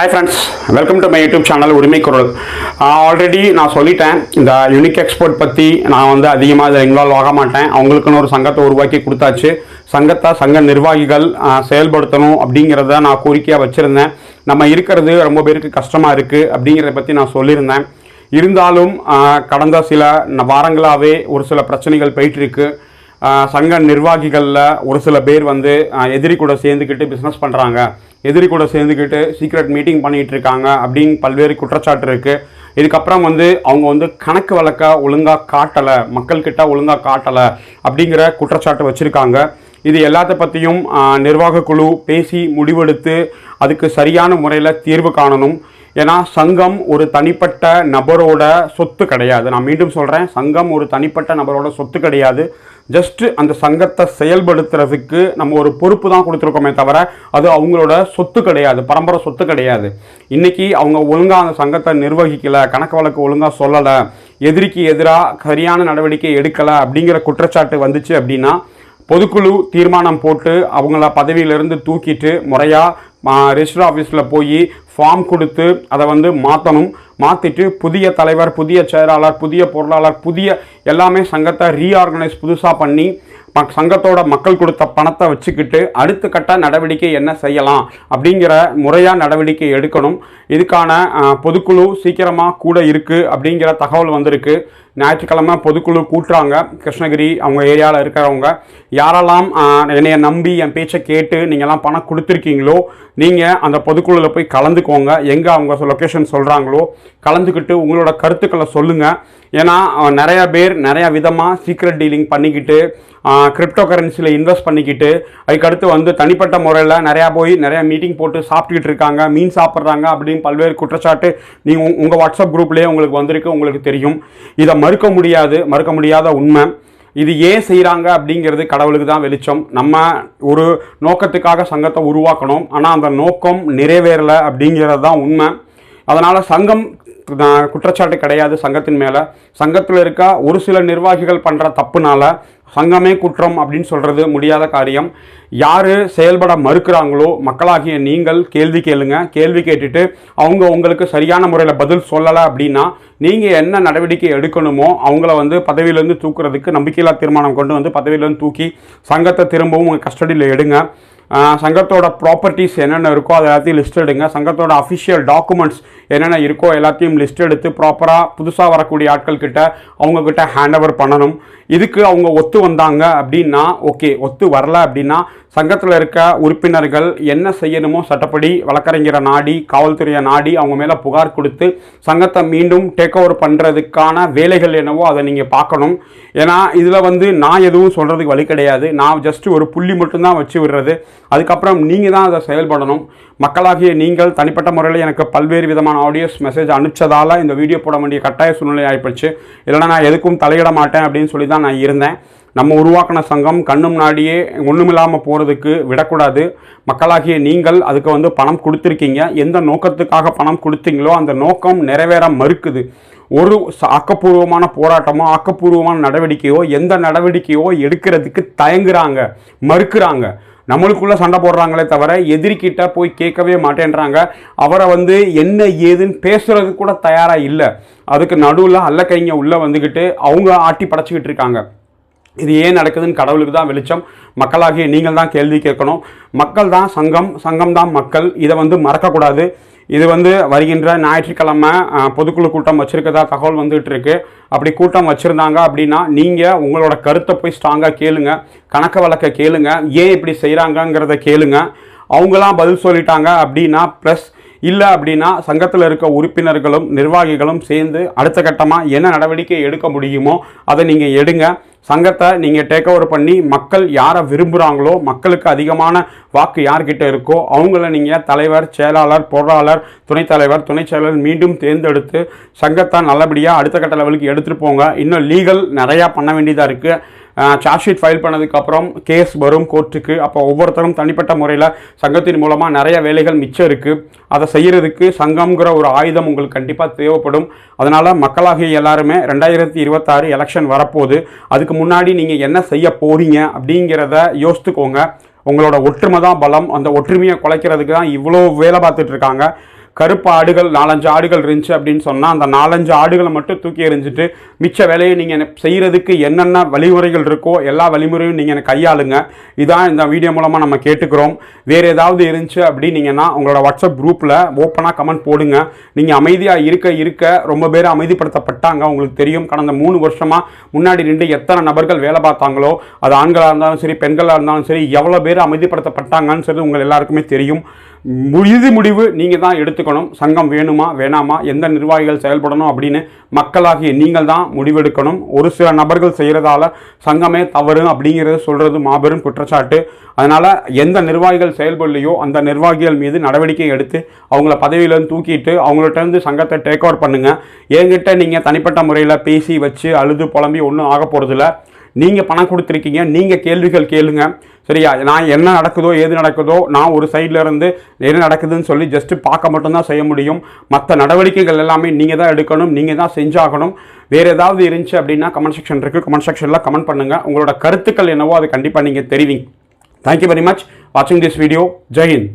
Hi friends welcome to my YouTube channel உரிமை குரல் already நான் சொல்லிட்டேன் இந்த யூனிக் எக்ஸ்போர்ட் பற்றி நான் வந்து அதிகமாக இதில் இன்வால்வ் ஆக மாட்டேன். அவங்களுக்குன்னு ஒரு சங்கத்தை உருவாக்கி கொடுத்தாச்சு. சங்கத்தை சங்க நிர்வாகிகள் செயல்படுத்தணும் அப்படிங்கிறத நான் கோரிக்கையாக வச்சுருந்தேன். நம்ம இருக்கிறது ரொம்ப பேருக்கு கஷ்டமாக இருக்குது அப்படிங்கிறத பற்றி நான் சொல்லியிருந்தேன். இருந்தாலும் கடந்த சில வாரங்களாகவே ஒரு சில பிரச்சனைகள் போயிட்டுருக்கு. சங்க நிர்வாகிகளில் ஒரு சில பேர் வந்து எதிரி கூட சேர்ந்துக்கிட்டு பிஸ்னஸ் பண்ணுறாங்க எதிரி கூட சேர்ந்துக்கிட்டு சீக்ரெட் மீட்டிங் பண்ணிகிட்டு இருக்காங்க அப்படின்னு பல்வேறு குற்றச்சாட்டு இருக்குது இதுக்கப்புறம் வந்து அவங்க வந்து கணக்கு வழக்க ஒழுங்காக காட்டலை மக்கள்கிட்ட ஒழுங்காக காட்டலை அப்படிங்கிற குற்றச்சாட்டு வச்சுருக்காங்க. இது எல்லாத்த பற்றியும் நிர்வாக குழு பேசி முடிவெடுத்து அதுக்கு சரியான முறையில் தீர்வு காணணும். ஏன்னா சங்கம் ஒரு தனிப்பட்ட நபரோட சொத்து கிடையாது. நான் மீண்டும் சொல்கிறேன் சங்கம் ஒரு தனிப்பட்ட நபரோட சொத்து கிடையாது. ஜஸ்ட் அந்த சங்கத்தை செயல்படுத்துறதுக்கு நம்ம ஒரு பொறுப்பு தான் கொடுத்துருக்கோமே தவிர அது அவங்களோட சொத்து கிடையாது பரம்பரை சொத்து கிடையாது. இன்றைக்கி அவங்க ஒழுங்காக அந்த சங்கத்தை நிர்வகிக்கலை கணக்கு வழக்கு ஒழுங்காக சொல்லலை எதிரிக்கு எதிராக சரியான நடவடிக்கை எடுக்கலை அப்படிங்கிற குற்றச்சாட்டு வந்துச்சு அப்படின்னா பொதுக்குழு தீர்மானம் போட்டு அவங்கள பதவியிலிருந்து தூக்கிட்டு முறையாக ரெஜிஸ்டர் ஆஃபீஸில் போய் ஃபார்ம் கொடுத்து அதை வந்து மாற்றணும் மாற்றிட்டு புதிய தலைவர் புதிய செயலாளர் புதிய பொருளாளர் புதிய எல்லாமே சங்கத்தை ரீஆர்கனைஸ் புதுசாக பண்ணி சங்கத்தோட மக்கள் கொடுத்த பணத்தை வச்சுக்கிட்டு அடுத்த கட்ட நடவடிக்கை என்ன செய்யலாம் அப்படிங்கிற முறையாக நடவடிக்கை எடுக்கணும். இதுக்கான பொதுக்குழு சீக்கிரமாக கூட இருக்குது அப்படிங்கிற தகவல் வந்திருக்கு. ஞாயிற்றுக்கிழமை பொதுக்குழு கூட்டுறாங்க. கிருஷ்ணகிரி அவங்க ஏரியாவில் இருக்கிறவங்க. யாரெல்லாம் என்னைய நம்பி என் பேச்சை கேட்டு நீங்கள்லாம் பணம் கொடுத்துருக்கீங்களோ நீங்கள் அந்த பொதுக்குழுவில் போய் கலந்துக்கோங்க. எங்கே அவங்க லொக்கேஷன் சொல்கிறாங்களோ கலந்துக்கிட்டு உங்களோட கருத்துக்களை சொல்லுங்கள் ஏன்னா நிறையா பேர் நிறையா விதமாக சீக்ரெட் டீலிங் பண்ணிக்கிட்டு கிரிப்டோ கரன்சியில் இன்வெஸ்ட் பண்ணிக்கிட்டு அதுக்கடுத்து வந்து தனிப்பட்ட முறையில் நிறையா போய் நிறையா மீட்டிங் போட்டு சாப்பிட்டுக்கிட்டு இருக்காங்க மீன் சாப்பிட்றாங்க அப்படின்னு பல்வேறு குற்றச்சாட்டு நீங்கள் உங்கள் வாட்ஸ்அப் குரூப்லேயே உங்களுக்கு வந்திருக்கு உங்களுக்கு தெரியும். இதை மறுக்க முடியாது மறுக்க முடியாத உண்மை. இது ஏன் செய்கிறாங்க அப்படிங்கிறது கடவுளுக்கு தான் வெளிச்சம். நம்ம ஒரு நோக்கத்துக்காக சங்கத்தை உருவாக்கணும். ஆனால் அந்த நோக்கம் நிறைவேறலை அப்படிங்கிறது தான் உண்மை. அதனால் சங்கம் குற்றச்சாட்டு கிடையாது சங்கத்தின் மேலே. சங்கத்தில் இருக்க ஒரு சில நிர்வாகிகள் பண்ணுற தப்புனால சங்கமே குற்றம் அப்படின்னு சொல்கிறது முடியாத காரியம். யார் செயல்பட மறுக்கிறாங்களோ மக்களாகிய நீங்கள் கேள்வி கேளுங்க. கேள்வி கேட்டுட்டு அவங்க உங்களுக்கு சரியான முறையில் பதில் சொல்லலை அப்படின்னா நீங்கள் என்ன நடவடிக்கை எடுக்கணுமோ அவங்கள வந்து பதவியிலேருந்து தூக்குறதுக்கு நம்பிக்கையில்லா தீர்மானம் கொண்டு வந்து பதவியிலேருந்து தூக்கி சங்கத்தை திரும்பவும் உங்கள் கஸ்டடியில் எடுங்க. சங்கத்தோட ப்ராப்பர்ட்டிஸ் என்னென்ன இருக்கோ அதை எல்லாத்தையும் லிஸ்ட் எடுங்க. சங்கத்தோட அஃபிஷியல் டாக்குமெண்ட்ஸ் என்னென்ன இருக்கோ எல்லாத்தையும் லிஸ்ட் எடுத்து ப்ராப்பராக புதுசாக வரக்கூடிய ஆட்கள் கிட்ட அவங்கக்கிட்ட ஹேண்ட் ஓவர் பண்ணணும். இதுக்கு அவங்க ஒத்து வந்தாங்க அப்படின்னா ஓகே ஒத்து வரல அப்படின்னா சங்கத்தில் இருக்க உறுப்பினர்கள் என்ன செய்யணுமோ சட்டப்படி வழக்கறிஞரை நாடி காவல்துறையை நாடி அவங்க மேலே புகார் கொடுத்து சங்கத்தை மீண்டும் டேக் ஓவர் பண்ணுறதுக்கான வேலைகள் என்னவோ அதை நீங்கள் பார்க்கணும். ஏன்னா இதில் வந்து நான் எதுவும் சொல்கிறதுக்கு வழி கிடையாது. நான் ஜஸ்ட் ஒரு புள்ளி மட்டும்தான் வச்சு விடுறது. அதுக்கப்புறம் நீங்கள் தான் அதை செயல்படணும். மக்களாகிய நீங்கள் தனிப்பட்ட முறையில் எனக்கு பல்வேறு விதமான ஆடியோஸ் மெசேஜ் அனுப்பிச்சதால் இந்த வீடியோ போட வேண்டிய கட்டாய சூழ்நிலை ஆயிப்போச்சு. இல்லைனா நான் எதுக்கும் தலையிட மாட்டேன் அப்படின்னு சொல்லி தான் நான் இருந்தேன். நம்ம உருவாக்கின சங்கம் கண்ணு முன்னாடியே ஒன்றுமில்லாமல் போகிறதுக்கு விடக்கூடாது. மக்களாகிய நீங்கள் அதுக்கு வந்து பணம் கொடுத்துருக்கீங்க. எந்த நோக்கத்துக்காக பணம் கொடுத்தீங்களோ அந்த நோக்கம் நிறைவேற மறுக்குது. ஒரு ஆக்கப்பூர்வமான போராட்டமோ ஆக்கப்பூர்வமான நடவடிக்கையோ எந்த நடவடிக்கையோ எடுக்கிறதுக்கு தயங்குறாங்க மறுக்கிறாங்க. நம்மளுக்குள்ள சண்டை போடுறாங்களே தவிர எதிரிக்கிட்ட போய் கேட்கவே மாட்டேன்றாங்க. அவரை வந்து என்ன ஏதுன்னு பேசுறது கூட தயாராக இல்லை. அதுக்கு நடுவில் அல்ல கைங்க உள்ளே வந்துக்கிட்டு அவங்க ஆட்டி படைச்சிக்கிட்டு இருக்காங்க. இது ஏன் நடக்குதுன்னு கடவுளுக்கு தான் வெளிச்சம். மக்களாகிய நீங்கள் தான் கேள்வி கேட்கணும். மக்கள் தான் சங்கம் சங்கம் தான் மக்கள். இதை வந்து மறக்கக்கூடாது. இது வந்து வருகின்ற ஞாயிற்றுக்கிழமை பொதுக்குழு கூட்டம் வச்சுருக்கதா தகவல் வந்துகிட்டு இருக்கு அப்படி கூட்டம் வச்சுருந்தாங்க அப்படின்னா நீங்கள் உங்களோட கருத்தை போய் ஸ்ட்ராங்காக கேளுங்க. கணக்க வழக்க கேளுங்க. ஏன் இப்படி செய்கிறாங்கங்கிறத கேளுங்க. அவங்களாம் பதில் சொல்லிட்டாங்க அப்படின்னா ப்ளஸ் இல்லை அப்படின்னா சங்கத்தில் இருக்க உறுப்பினர்களும் நிர்வாகிகளும் சேர்ந்து அடுத்த கட்டமாக என்ன நடவடிக்கை எடுக்க முடியுமோ அதை நீங்கள் எடுங்க. சங்கத்தை நீங்கள் டேக் ஓவர் பண்ணி மக்கள் யாரை விரும்புகிறாங்களோ மக்களுக்கு அதிகமான வாக்கு யார்கிட்ட இருக்கோ அவங்கள நீங்கள் தலைவர் செயலாளர் பொருளாளர் துணைத் தலைவர் துணைச் செயலாளர் மீண்டும் தேர்ந்தெடுத்து சங்கத்தை நல்லபடியாக அடுத்த கட்ட லெவலுக்கு எடுத்துகிட்டு போங்க. இன்னும் லீகல் நிறையா பண்ண வேண்டியதாக இருக்குது சார்ஜ் ஷீட் ஃபைல் பண்ணதுக்கப்புறம் கேஸ் வரும் கோர்ட்டுக்கு அப்போ ஒவ்வொருத்தரும் தனிப்பட்ட முறையில் சங்கத்தின் மூலமாக நிறைய வேலைகள் மிச்சம் இருக்குது அதை செய்கிறதுக்கு சங்கம்ங்கிற ஒரு ஆயுதம் உங்களுக்கு கண்டிப்பாக தேவைப்படும். அதனால் மக்களாகிய எல்லாருமே ரெண்டாயிரத்தி இருபத்தாறு எலெக்ஷன் வரப்போகுது. அதுக்கு முன்னாடி நீங்கள் என்ன செய்ய போகிறீங்க அப்படிங்கிறத யோசித்துக்கோங்க. உங்களோட ஒற்றுமை தான் பலம். அந்த ஒற்றுமையை குலைக்கிறதுக்கு தான் இவ்வளோ வேலை பார்த்துட்டு இருக்காங்க. கருப்பு ஆடுகள் நாலஞ்சு ஆடுகள் இருந்துச்சு அப்படின்னு சொன்னால் அந்த நாலஞ்சு ஆடுகளை மட்டும் தூக்கி எறிஞ்சிட்டு மிச்ச வேலையை நீங்கள் செய்கிறதுக்கு என்னென்ன வழிமுறைகள் இருக்கோ எல்லா வழிமுறையும் நீங்கள் கையாளுங்க. இதான் இந்த வீடியோ மூலமாக நம்ம கேட்டுக்கிறோம். வேறு ஏதாவது இருந்துச்சு அப்படின்னீங்கன்னா உங்களோட வாட்ஸ்அப் குரூப்பில் ஓப்பனாக கமெண்ட் போடுங்க. நீங்கள் அமைதியாக இருக்க இருக்க ரொம்ப பேர் அமைதிப்படுத்தப்பட்டாங்க. உங்களுக்கு தெரியும் கடந்த மூணு வருஷமாக முன்னாடி நின்று எத்தனை நபர்கள் வேலை பார்த்தாங்களோ அது ஆண்களாக இருந்தாலும் சரி பெண்களாக இருந்தாலும் சரி எவ்வளோ பேர் அமைதிப்படுத்தப்பட்டாங்கன்னு சொல்லி உங்கள் எல்லாருக்குமே தெரியும். இறுதி முடிவு நீங்கள் தான் எடுத்துக்கணும். சங்கம் வேணுமா வேணாமா எந்த நிர்வாகிகள் செயல்படணும் அப்படின்னு மக்களாகிய நீங்கள் தான் முடிவெடுக்கணும். ஒரு சில நபர்கள் செய்கிறதால சங்கமே தவறு அப்படிங்கிறத சொல்கிறது மாபெரும் குற்றச்சாட்டு. அதனால் எந்த நிர்வாகிகள் செயல்படலையோ அந்த நிர்வாகிகள் மீது நடவடிக்கை எடுத்து அவங்கள பதவியிலேருந்து தூக்கிட்டு அவங்கள்ட்ட இருந்து சங்கத்தை டேக் ஓவர் பண்ணுங்கள் என்கிட்ட நீங்கள் தனிப்பட்ட முறையில் பேசி வச்சு அழுது புலம்பி ஒன்றும் ஆக போகிறதில்ல நீங்கள் பணம் கொடுத்துருக்கீங்க நீங்கள் கேள்விகள் கேளுங்க. சரியா? நான் என்ன நடக்குதோ ஏது நடக்குதோ நான் ஒரு சைடில் இருந்து என்ன நடக்குதுன்னு சொல்லி ஜஸ்ட்டு பார்க்க மட்டும்தான் செய்ய முடியும். மற்ற நடவடிக்கைகள் எல்லாமே நீங்கள் தான் எடுக்கணும் நீங்கள் தான் செஞ்சாகணும். வேறு ஏதாவது இருந்துச்சு அப்படின்னா கமெண்ட் செக்ஷன் இருக்குது கமெண்ட் செக்ஷனில் கமெண்ட் பண்ணுங்கள் உங்களோட கருத்துக்கள் என்னவோ அது கண்டிப்பாக நீங்கள் தெரிவிங்க. தேங்க்யூ வெரி மச் வாட்சிங் திஸ் வீடியோ ஜெயின்